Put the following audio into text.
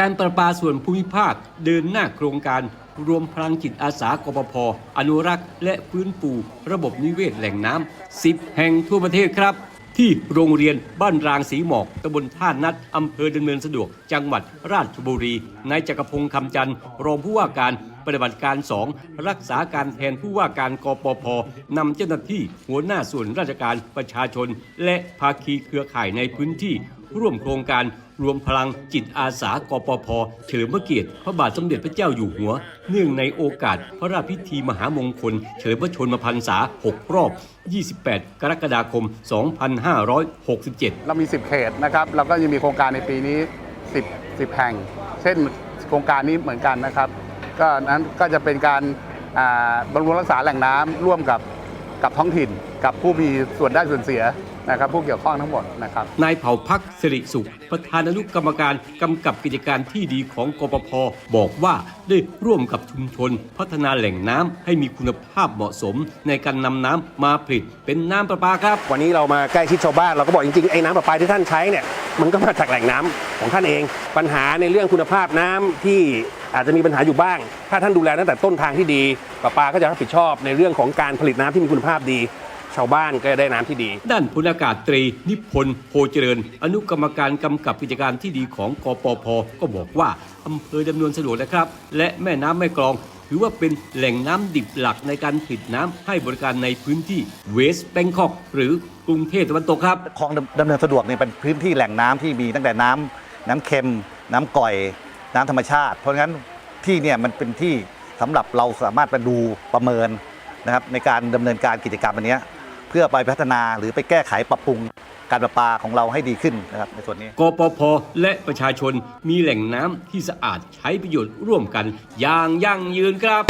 การประปาส่วนภูมิภาคเดินหน้าโครงการรวมพลังจิตอาสากปพอนุรักษ์ และฟื้นฟูระบบนิเวศแหล่งน้ำ10 แห่งทั่วประเทศครับ ที่โรงเรียนบ้านรางสีหมอกตำบลท่านัดอำเภอดำเนินสะดวก จังหวัดราชบุรีนายจักรพงศ์คำจันทร์รองผู้ว่าการ ปฏิบัติการ 2 รักษาการแทนผู้ว่าการกปพนำเจ้าหน้าที่หัวหน้าส่วนราชการประชาชน และภาคีเครือข่ายในพื้นที่ ร่วมโครงการรวมพลังจิตอาสากปพเฉลิมพระเกียรติพระบาทสมเด็จพระเจ้าอยู่หัว เนื่องในโอกาสพระราชพิธีมหามงคล เฉลิมพระชนมพรรษา 6 รอบ 28 กรกฎาคม 2567 เรามี 10 เขตนะครับเราก็ยังมีโครงการในปีนี้ 10 10 แห่ง เช่นโครงการนี้เหมือนกันนะครับ ก็นั้นก็จะเป็นการอ่าบำรุงรักษาแหล่งน้ำร่วมกับกับท้องถิ่น กับผู้มีส่วนได้ส่วนเสียนะครับผู้เกี่ยวข้องทั้งหมดนะครับนายเผ่าพักสิริสุข ประธานอนุกรรมการกำกับกิจการที่ดีของกปพบอกว่าได้ร่วมกับชุมชน พัฒนาแหล่งน้ำให้มีคุณภาพเหมาะสม ในการนำน้ำมาผลิตเป็นน้ำประปาครับ วันนี้เรามาใกล้ชิดชาวบ้านเราก็บอกจริงๆไอ้น้ำประปาที่ท่านใช้เนี่ย มันก็มาจากแหล่งน้ำของท่านเอง ปัญหาในเรื่องคุณภาพน้ำที่อาจจะมีปัญหาอยู่บ้าง ถ้าท่านดูแลตั้งแต่ต้นทางที่ดีประปาก็จะรับผิดชอบในเรื่องของการผลิตน้ำที่มีคุณภาพดีชาวบ้านก็จะได้น้ำที่ดี ด้านพลอากาศตรี นิพนธ์โพเจริญ อนุกรรมการกำกับกิจการที่ดีของกปพก็บอกว่าอำเภอดำเนินสะดวกนะครับ และแม่น้ำแม่กลอง ถือว่าเป็นแหล่งน้ำดิบหลักในการผลิตน้ำให้บริการในพื้นที่เวสต์แบงคอกหรือกรุงเทพตะวันตกครับคลองดำเนินสะดวกเนี่ยเป็นพื้นที่แหล่งน้ำที่มีตั้งแต่น้ำน้ำเค็ม น้ำก่อย น้ำธรรมชาติ เพราะงั้นที่เนี่ยมันเป็นที่สำหรับเราสามารถไปดูประเมินนะครับในการดำเนินการกิจกรรมอันเนี้ยเพื่อไปพัฒนาหรือไปแก้ไขปรับปรุง การประปาของเราให้ดีขึ้นนะครับในส่วนนี้ กปพและประชาชนมีแหล่งน้ำที่สะอาดใช้ประโยชน์ร่วมกันอย่างยั่งยืนครับ